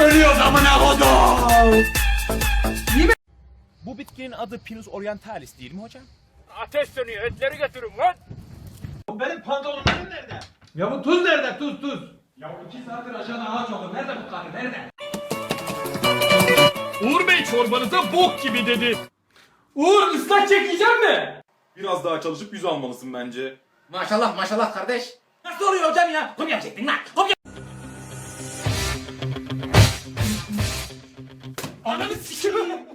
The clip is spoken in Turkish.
Ölüyoruz amına kodum. Bu bitkinin adı Pinus orientalis değil mi hocam? Benim pantolonlarım nerede? Ya bu tuz nerede? Tuz tuz. Ya iki saattir aşağıda ağaç oldu. Nerede bu karı? Nerede? Uğur Bey çorbanıza bok gibi dedi. Uğur ıslak çekeceğim mi? Biraz daha çalışıp yüz almalısın bence. Maşallah maşallah kardeş. Nasıl oluyor hocam ya? Kopya çektin lan. Kopya. Ananı sikiyorum.